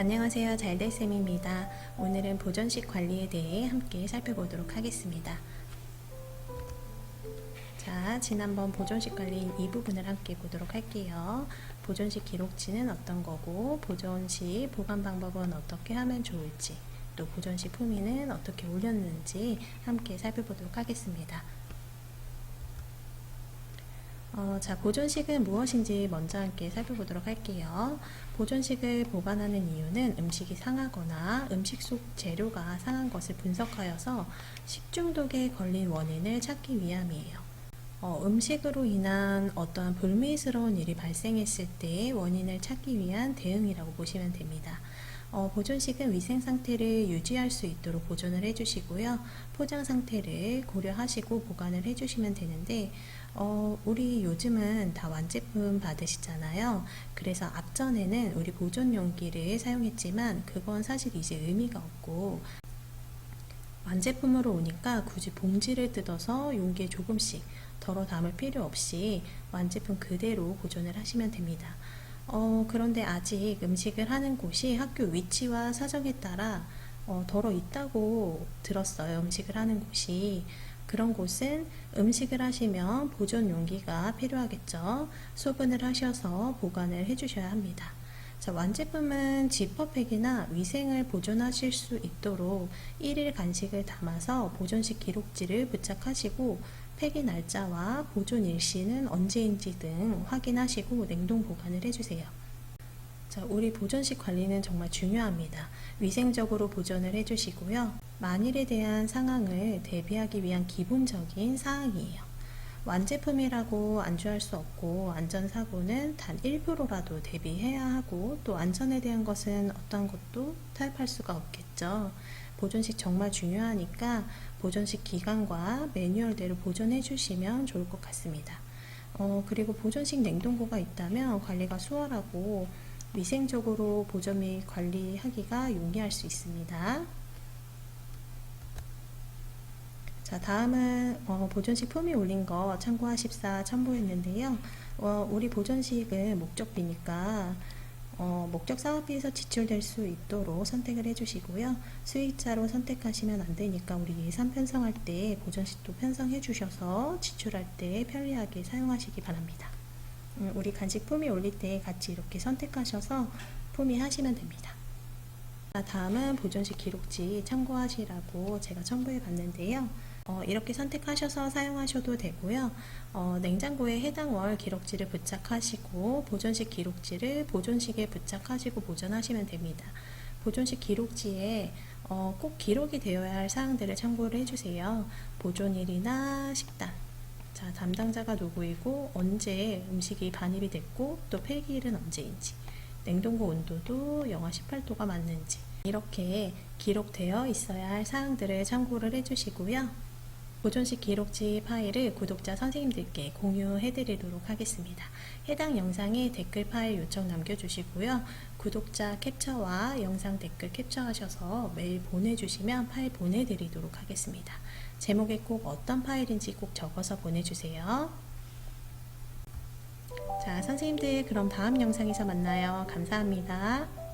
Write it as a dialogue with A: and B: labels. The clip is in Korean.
A: 안녕하세요. 잘될쌤입니다. 오늘은 보존식 관리에 대해 함께 살펴보도록 하겠습니다. 자, 지난번 보존식 관리인 이 부분을 함께 보도록 할게요. 보존식 기록지는 어떤 거고, 보존식 보관 방법은 어떻게 하면 좋을지, 또 보존식 품위는 어떻게 올렸는지 함께 살펴보도록 하겠습니다. 어, 자, 보존식은 무엇인지 먼저 함께 살펴보도록 할게요. 보존식을 보관하는 이유는 음식이 상하거나 음식 속 재료가 상한 것을 분석하여서 식중독에 걸린 원인을 찾기 위함이에요. 어, 음식으로 인한 어떠한 불미스러운 일이 발생했을 때 원인을 찾기 위한 대응이라고 보시면 됩니다. 어, 보존식은 위생 상태를 유지할 수 있도록 보존을 해주시고요. 포장 상태를 고려하시고 보관을 해주시면 되는데, 어, 우리 요즘은 다 완제품 받으시잖아요. 그래서 앞전에는 우리 보존 용기를 사용했지만, 그건 사실 이제 의미가 없고, 완제품으로 오니까 굳이 봉지를 뜯어서 용기에 조금씩 덜어 담을 필요 없이 완제품 그대로 보존을 하시면 됩니다. 어, 그런데 아직 음식을 하는 곳이 학교 위치와 사정에 따라 어, 덜어 있다고 들었어요. 음식을 하는 곳이. 그런 곳은 음식을 하시면 보존 용기가 필요하겠죠. 소분을 하셔서 보관을 해주셔야 합니다. 자, 완제품은 지퍼팩이나 위생을 보존하실 수 있도록 1일 간식을 담아서 보존식 기록지를 부착하시고 폐기 날짜와 보존 일시는 언제인지 등 확인하시고 냉동 보관을 해주세요. 자, 우리 보존식 관리는 정말 중요합니다. 위생적으로 보존을 해주시고요. 만일에 대한 상황을 대비하기 위한 기본적인 사항이에요. 완제품이라고 안주할 수 없고 안전사고는 단 일부러라도 대비해야 하고 또 안전에 대한 것은 어떤 것도 타협할 수가 없겠죠. 보존식 정말 중요하니까 보존식 기간과 매뉴얼대로 보존해 주시면 좋을 것 같습니다. 어, 그리고 보존식 냉동고가 있다면 관리가 수월하고 위생적으로 보존 및 관리하기가 용이할 수 있습니다. 자, 다음은 어, 보존식 품위 올린 거 참고하십사 첨부했는데요. 어, 우리 보존식은 목적비니까 어, 목적 사업비에서 지출될 수 있도록 선택을 해주시고요. 수익자로 선택하시면 안 되니까 우리 예산 편성할 때 보존식도 편성해 주셔서 지출할 때 편리하게 사용하시기 바랍니다. 음, 우리 간식 품위 올릴 때 같이 이렇게 선택하셔서 품위 하시면 됩니다. 자, 다음은 보존식 기록지 참고하시라고 제가 첨부해 봤는데요. 어, 이렇게 선택하셔서 사용하셔도 되고요. 어, 냉장고에 해당 월 기록지를 부착하시고 보존식 기록지를 보존식에 부착하시고 보존하시면 됩니다. 보존식 기록지에 어, 꼭 기록이 되어야 할 사항들을 참고를 해주세요. 보존일이나 식단, 자, 담당자가 누구이고 언제 음식이 반입이 됐고 또 폐기일은 언제인지 냉동고 온도도 영하 18도가 맞는지 이렇게 기록되어 있어야 할 사항들을 참고를 해주시고요. 보존식 기록지 파일을 구독자 선생님들께 공유해 드리도록 하겠습니다. 해당 영상에 댓글 파일 요청 남겨주시고요. 구독자 캡처와 영상 댓글 캡처하셔서 메일 보내주시면 파일 보내드리도록 하겠습니다. 제목에 꼭 어떤 파일인지 꼭 적어서 보내주세요. 자, 선생님들 그럼 다음 영상에서 만나요. 감사합니다.